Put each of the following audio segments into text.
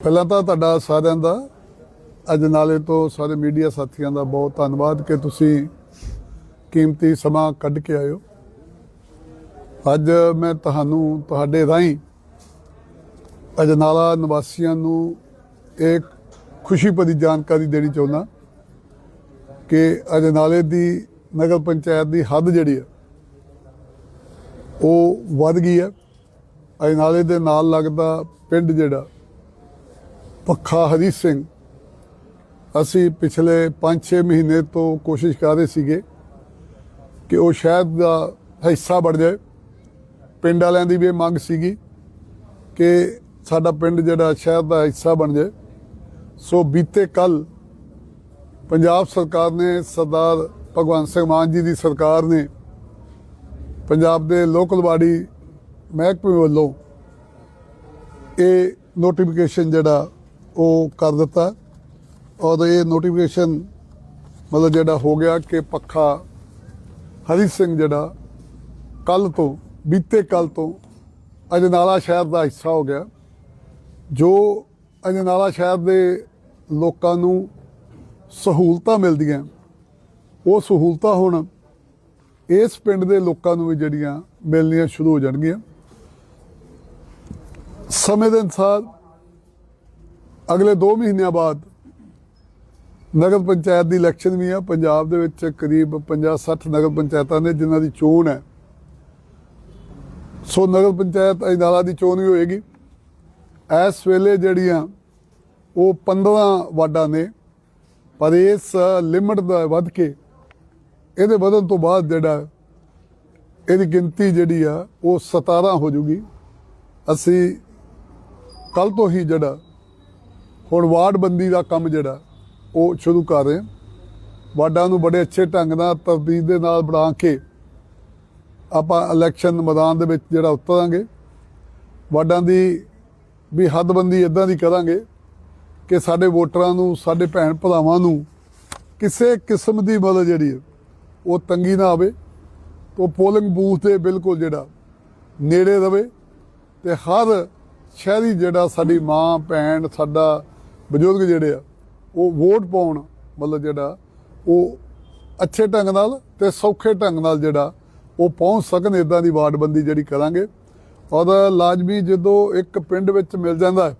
ਪਹਿਲਾਂ ਤਾਂ ਤੁਹਾਡਾ ਸਾਰਿਆਂ ਦਾ ਅਜਨਾਲੇ ਤੋਂ ਸਾਰੇ ਮੀਡੀਆ ਸਾਥੀਆਂ ਦਾ ਬਹੁਤ ਧੰਨਵਾਦ ਕਿ ਤੁਸੀਂ ਕੀਮਤੀ ਸਮਾਂ ਕੱਢ ਕੇ ਆਇਓ ਅੱਜ ਮੈਂ ਤੁਹਾਨੂੰ, ਤੁਹਾਡੇ ਰਾਹੀਂ ਅਜਨਾਲਾ ਨਿਵਾਸੀਆਂ ਨੂੰ ਇੱਕ ਖੁਸ਼ੀ ਭਰੀ ਜਾਣਕਾਰੀ ਦੇਣੀ ਚਾਹੁੰਦਾ ਕਿ ਅਜਨਾਲੇ ਦੀ ਨਗਰ ਪੰਚਾਇਤ ਦੀ ਹੱਦ ਜਿਹੜੀ ਹੈ ਉਹ ਵੱਧ ਗਈ ਹੈ ਅਜਨਾਲੇ ਦੇ ਨਾਲ ਲੱਗਦਾ ਪਿੰਡ ਜਿਹੜਾ ਪੱਖਾ ਹਰੀ ਸਿੰਘ। ਅਸੀਂ ਪਿਛਲੇ 5-6 ਮਹੀਨੇ ਤੋਂ ਕੋਸ਼ਿਸ਼ ਕਰ ਰਹੇ ਸੀਗੇ ਕਿ ਉਹ ਸ਼ਹਿਰ ਦਾ ਹਿੱਸਾ ਬਣ ਜਾਏ। ਪਿੰਡ ਵਾਲਿਆਂ ਦੀ ਵੀ ਇਹ ਮੰਗ ਸੀਗੀ ਕਿ ਸਾਡਾ ਪਿੰਡ ਜਿਹੜਾ ਸ਼ਹਿਰ ਦਾ ਹਿੱਸਾ ਬਣ ਜਾਏ। ਸੋ ਬੀਤੇ ਕੱਲ ਪੰਜਾਬ ਸਰਕਾਰ ਨੇ ਸਰਦਾਰ ਭਗਵੰਤ ਸਿੰਘ ਮਾਨ ਜੀ ਦੀ ਸਰਕਾਰ ਨੇ ਪੰਜਾਬ ਦੇ ਲੋਕਲ ਬਾਡੀ ਮਹਿਕਮੇ ਵੱਲੋਂ ਇਹ ਨੋਟੀਫਿਕੇਸ਼ਨ ਜਿਹੜਾ ਉਹ ਕਰ ਦਿੱਤਾ। ਔਰ ਇਹ ਨੋਟੀਫਿਕੇਸ਼ਨ ਮਤਲਬ ਜਿਹੜਾ ਹੋ ਗਿਆ ਕਿ ਪੱਖਾ ਹਰੀ ਸਿੰਘ ਜਿਹੜਾ ਕੱਲ ਤੋਂ, ਬੀਤੇ ਕੱਲ ਤੋਂ ਅਜਨਾਲਾ ਸ਼ਹਿਰ ਦਾ ਹਿੱਸਾ ਹੋ ਗਿਆ। ਜੋ ਅਜਨਾਲਾ ਸ਼ਹਿਰ ਦੇ ਲੋਕਾਂ ਨੂੰ ਸਹੂਲਤਾਂ ਮਿਲਦੀਆਂ, ਉਹ ਸਹੂਲਤਾਂ ਹੁਣ ਇਸ ਪਿੰਡ ਦੇ ਲੋਕਾਂ ਨੂੰ ਵੀ ਜਿਹੜੀਆਂ ਮਿਲਣੀਆਂ ਸ਼ੁਰੂ ਹੋ ਜਾਣਗੀਆਂ। ਸਮੇਂ ਦੇ ਅਨੁਸਾਰ ਅਗਲੇ 2 ਮਹੀਨਿਆਂ ਬਾਅਦ ਨਗਰ ਪੰਚਾਇਤ ਦੀ ਇਲੈਕਸ਼ਨ ਵੀ ਆ। ਪੰਜਾਬ ਦੇ ਵਿੱਚ ਕਰੀਬ 50-60 ਨਗਰ ਪੰਚਾਇਤਾਂ ਨੇ ਜਿਨ੍ਹਾਂ ਦੀ ਚੋਣ ਹੈ। ਸੋ ਨਗਰ ਪੰਚਾਇਤ ਅਜਨਾਲਾ ਦੀ ਚੋਣ ਵੀ ਹੋਏਗੀ। ਇਸ ਵੇਲੇ ਜਿਹੜੀਆਂ ਉਹ 15 ਵਾਰਡਾਂ ਨੇ, ਪਰ ਇਸ ਲਿਮਟ ਦਾ ਵੱਧ ਕੇ ਇਹਦੇ ਵਧਣ ਤੋਂ ਬਾਅਦ ਜਿਹੜਾ ਇਹਦੀ ਗਿਣਤੀ ਜਿਹੜੀ ਆ, ਉਹ 17 ਹੋ ਜੂਗੀ। ਅਸੀਂ ਕੱਲ ਤੋਂ ਹੀ ਜਿਹੜਾ ਹੁਣ ਵਾਰਡ ਬੰਦੀ ਦਾ ਕੰਮ ਜਿਹੜਾ, ਉਹ ਸ਼ੁਰੂ ਕਰ ਰਹੇ ਹਾਂ। ਵਾਰਡਾਂ ਨੂੰ ਬੜੇ ਅੱਛੇ ਢੰਗ ਨਾਲ ਤਰਤੀਬ ਦੇ ਨਾਲ ਬਣਾ ਕੇ ਆਪਾਂ ਇਲੈਕਸ਼ਨ ਮੈਦਾਨ ਦੇ ਵਿੱਚ ਜਿਹੜਾ ਉਤਰਾਂਗੇ। ਵਾਰਡਾਂ ਦੀ ਵੀ ਹੱਦਬੰਦੀ ਇਦਾਂ ਦੀ ਕਰਾਂਗੇ ਕਿ ਸਾਡੇ ਵੋਟਰਾਂ ਨੂੰ, ਸਾਡੇ ਭੈਣ ਭਰਾਵਾਂ ਨੂੰ ਕਿਸੇ ਕਿਸਮ ਦੀ ਮਦਦ ਜਿਹੜੀ ਹੈ, ਉਹ ਤੰਗੀ ਨਾ ਆਵੇ। ਉਹ ਪੋਲਿੰਗ ਬੂਥ ਦੇ ਬਿਲਕੁਲ ਜਿਹੜਾ ਨੇੜੇ ਰਵੇ ਤੇ ਹਰ ਸ਼ਹਿਰੀ ਜਿਹੜਾ ਸਾਡੀ ਮਾਂ, ਭੈਣ, ਸਾਡਾ ਬਜ਼ੁਰਗ ਜਿਹੜੇ ਆ ਉਹ ਵੋਟ ਪਾਉਣ ਮਤਲਬ ਜਿਹੜਾ ਉਹ ਅੱਛੇ ਢੰਗ ਨਾਲ ਤੇ ਸੌਖੇ ਢੰਗ ਨਾਲ ਜਿਹੜਾ ਉਹ ਪਹੁੰਚ ਸਕਣ ਇਦਾਂ ਦੀ ਵਾਰਡਬੰਦੀ ਜਿਹੜੀ ਕਰਾਂਗੇ। ਔਰ ਲਾਜ਼ਮੀ ਜਦੋਂ ਇੱਕ ਪਿੰਡ ਵਿੱਚ ਮਿਲ ਜਾਂਦਾ ਹੈ,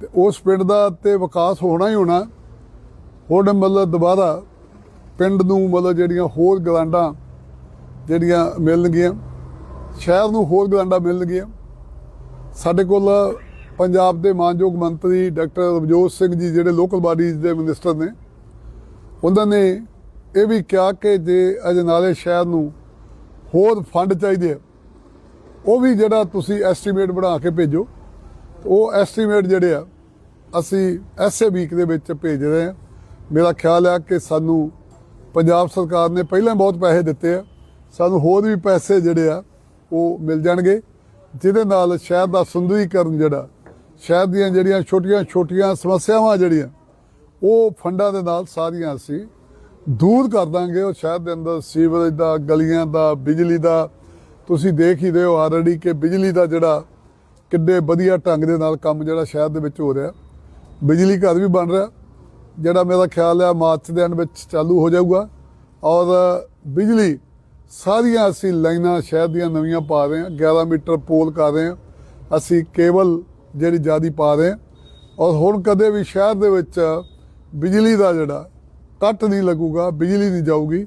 ਤੇ ਉਸ ਪਿੰਡ ਦਾ ਤੇ ਵਿਕਾਸ ਹੋਣਾ ਹੀ ਹੋਣਾ ਹੁਣ ਮਤਲਬ ਦੁਬਾਰਾ ਪਿੰਡ ਨੂੰ ਮਤਲਬ ਜਿਹੜੀਆਂ ਹੋਰ ਗਰਾਂਡਾਂ ਜਿਹੜੀਆਂ ਮਿਲਣਗੀਆਂ ਸ਼ਹਿਰ ਨੂੰ ਹੋਰ ਗਰਾਂਡਾਂ ਮਿਲਣਗੀਆਂ। ਸਾਡੇ ਕੋਲ ਪੰਜਾਬ ਦੇ ਮਾਨਯੋਗ ਮੰਤਰੀ ਡਾਕਟਰ ਰਵਜੋਤ ਸਿੰਘ ਜੀ ਜਿਹੜੇ ਲੋਕਲ ਬਾਡੀਜ਼ ਦੇ ਮਿਨਿਸਟਰ ਨੇ, ਉਹਨਾਂ ਨੇ ਇਹ ਵੀ ਕਿਹਾ ਕਿ ਜੇ ਅਜਨਾਲੇ ਸ਼ਹਿਰ ਨੂੰ ਹੋਰ ਫੰਡ ਚਾਹੀਦੇ ਆ, ਉਹ ਵੀ ਜਿਹੜਾ ਤੁਸੀਂ ਐਸਟੀਮੇਟ ਬਣਾ ਕੇ ਭੇਜੋ। ਉਹ ਐਸਟੀਮੇਟ ਜਿਹੜੇ ਆ, ਅਸੀਂ ਐਸੇ ਵੀਕ ਦੇ ਵਿੱਚ ਭੇਜ ਰਹੇ ਹਾਂ। ਮੇਰਾ ਖਿਆਲ ਹੈ ਕਿ ਸਾਨੂੰ ਪੰਜਾਬ ਸਰਕਾਰ ਨੇ ਪਹਿਲਾਂ ਬਹੁਤ ਪੈਸੇ ਦਿੱਤੇ ਆ, ਸਾਨੂੰ ਹੋਰ ਵੀ ਪੈਸੇ ਜਿਹੜੇ ਆ, ਉਹ ਮਿਲ ਜਾਣਗੇ। ਜਿਹਦੇ ਨਾਲ ਸ਼ਹਿਰ ਦਾ ਸੁੰਦਰੀਕਰਨ ਜਿਹੜਾ ਸ਼ਹਿਰ ਦੀਆਂ ਜਿਹੜੀਆਂ ਛੋਟੀਆਂ-ਛੋਟੀਆਂ ਸਮੱਸਿਆਵਾਂ ਜਿਹੜੀਆਂ, ਉਹ ਫੰਡਾਂ ਦੇ ਨਾਲ ਸਾਰੀਆਂ ਅਸੀਂ ਦੂਰ ਕਰ ਦਾਂਗੇ। ਉਹ ਸ਼ਹਿਰ ਦੇ ਅੰਦਰ ਸੀਵਰੇਜ ਦਾ, ਗਲੀਆਂ ਦਾ, ਬਿਜਲੀ ਦਾ, ਤੁਸੀਂ ਦੇਖ ਹੀ ਰਹੇ ਹੋ ਆਲਰੇਡੀ ਕਿ ਬਿਜਲੀ ਦਾ ਜਿਹੜਾ ਕਿੱਡੇ ਵਧੀਆ ਢੰਗ ਦੇ ਨਾਲ ਕੰਮ ਜਿਹੜਾ ਸ਼ਹਿਰ ਦੇ ਵਿੱਚ ਹੋ ਰਿਹਾ। ਬਿਜਲੀ ਘਰ ਵੀ ਬਣ ਰਿਹਾ। ਜਿਹੜਾ ਮੇਰਾ ਖਿਆਲ ਹੈ ਮਾਰਚ ਦੇ ਐਂਡ ਵਿੱਚ ਚਾਲੂ ਹੋ ਜਾਊਗਾ। ਔਰ ਬਿਜਲੀ, ਸਾਰੀਆਂ ਅਸੀਂ ਲਾਈਨਾਂ ਸ਼ਹਿਰ ਦੀਆਂ ਨਵੀਆਂ ਪਾ ਰਹੇ ਹਾਂ। 11 ਮੀਟਰ ਪੋਲ ਕਰ ਰਹੇ ਹਾਂ। ਅਸੀਂ ਕੇਬਲ ਜਿਹੜੀ ਜਿਆਦੀ ਪਾ ਰਹੇ ਔਰ ਹੁਣ ਕਦੇ ਵੀ ਸ਼ਹਿਰ ਦੇ ਵਿੱਚ ਬਿਜਲੀ ਦਾ ਜਿਹੜਾ ਕੱਟ ਨਹੀਂ ਲੱਗੂਗਾ, ਬਿਜਲੀ ਨਹੀਂ ਜਾਊਗੀ।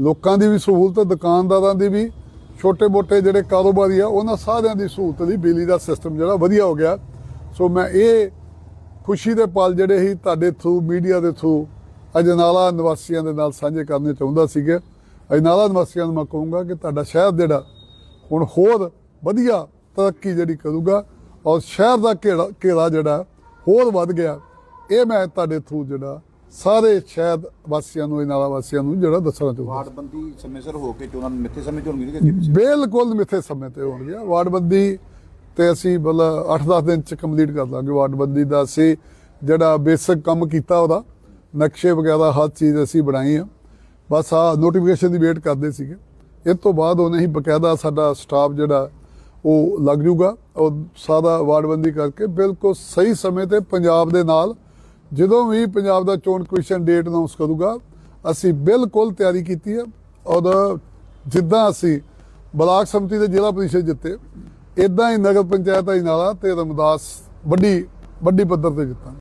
ਲੋਕਾਂ ਦੀ ਵੀ ਸਹੂਲਤ, ਦੁਕਾਨਦਾਰਾਂ ਦੀ ਵੀ ਛੋਟੇ-ਮੋਟੇ ਜਿਹੜੇ ਕਾਰੋਬਾਰੀ ਆ, ਉਹਨਾਂ ਸਾਰਿਆਂ ਦੀ ਸਹੂਲਤ ਲਈ ਬਿਜਲੀ ਦਾ ਸਿਸਟਮ ਜਿਹੜਾ ਵਧੀਆ ਹੋ ਗਿਆ। ਸੋ ਮੈਂ ਇਹ ਖੁਸ਼ੀ ਦੇ ਪਲ ਜਿਹੜੇ ਹੀ ਤੁਹਾਡੇ ਥਰੂ ਮੀਡੀਆ ਦੇ ਥਰੂ ਅਜਨਾਲਾ ਨਿਵਾਸੀਆਂ ਦੇ ਨਾਲ ਸਾਂਝੇ ਕਰਨੇ ਚਾਹੁੰਦਾ ਸੀਗਾ। ਅਜਨਾਲਾ ਨਿਵਾਸੀਆਂ ਨੂੰ ਮੈਂ ਕਹੂੰਗਾ ਕਿ ਤੁਹਾਡਾ ਸ਼ਹਿਰ ਜਿਹੜਾ ਹੁਣ ਹੋਰ ਵਧੀਆ ਤਰੱਕੀ ਜਿਹੜੀ ਕਰੂਗਾ ਔਰ ਸ਼ਹਿਰ ਦਾ ਘੇਰਾ ਘੇਰਾ ਜਿਹੜਾ ਹੋਰ ਵੱਧ ਗਿਆ। ਇਹ ਮੈਂ ਤੁਹਾਡੇ ਥਰੂ ਜਿਹੜਾ ਸਾਰੇ ਸ਼ਹਿਰ ਵਾਸੀਆਂ ਨੂੰ ਅਜਨਾਲਾ ਵਾਸੀਆਂ ਨੂੰ ਜਿਹੜਾ ਦੱਸਣਾ ਚਾਹੁੰਦਾ। ਵਾਰਡਬੰਦੀ ਸਮੇਂ ਸਿਰ ਹੋ ਕੇ ਚੋਣਾਂ ਮਿੱਥੇ ਸਮੇਂ ਚ ਹੋਣਗੀ ਕਿ ਬਿਲਕੁਲ ਮਿੱਥੇ ਸਮੇਂ ਤੇ ਹੋਣਗੇ। ਵਾਰਡਬੰਦੀ ਤੇ ਅਸੀਂ ਮਤਲਬ 8-10 ਦਿਨ ਚ ਕੰਪਲੀਟ ਕਰ ਲਾਂਗੇ ਵਾਰਡਬੰਦੀ ਦਾ ਅਸੀਂ ਜਿਹੜਾ ਬੇਸਿਕ ਕੰਮ ਕੀਤਾ ਉਹਦਾ ਨਕਸ਼ੇ ਵਗੈਰਾ ਹਰ ਚੀਜ਼ ਅਸੀਂ ਬਣਾਈ ਆ। ਬਸ ਆ ਨੋਟੀਫਿਕੇਸ਼ਨ ਦੀ ਵੇਟ ਕਰਦੇ ਸੀਗੇ। ਇਸ ਤੋਂ ਬਾਅਦ ਉਹਨੇ ਹੀ ਬਕਾਇਦਾ ਸਾਡਾ ਸਟਾਫ ਜਿਹੜਾ ਉਹ ਲੱਗ ਜੂਗਾ। ਉਹ ਸਾਦਾ ਵਾਰਡਬੰਦੀ ਕਰਕੇ ਬਿਲਕੁਲ ਸਹੀ ਸਮੇਂ ਤੇ ਪੰਜਾਬ ਦੇ ਨਾਲ ਜਦੋਂ ਵੀ ਪੰਜਾਬ ਦਾ ਚੋਣ ਕਮਿਸ਼ਨ ਡੇਟ ਅਨਾਉਂਸ ਕਰੂਗਾ, ਅਸੀਂ ਬਿਲਕੁਲ ਤਿਆਰੀ ਕੀਤੀ ਹੈ। ਔਰ ਜਿੱਦਾਂ ਅਸੀਂ ਬਲਾਕ ਸਮਿਤੀ ਦੇ ਜ਼ਿਲ੍ਹਾ ਪ੍ਰੀਸ਼ਦ ਜਿੱਤੇ ਇਦਾਂ ਹੀ ਨਗਰ ਪੰਚਾਇਤ ਅਜਨਾਲਾ ਤੇ ਰਮਦਾਸ ਵੱਡੀ ਵੱਡੀ ਪੱਧਰ ਤੇ ਜਿੱਤਾਂਗੇ।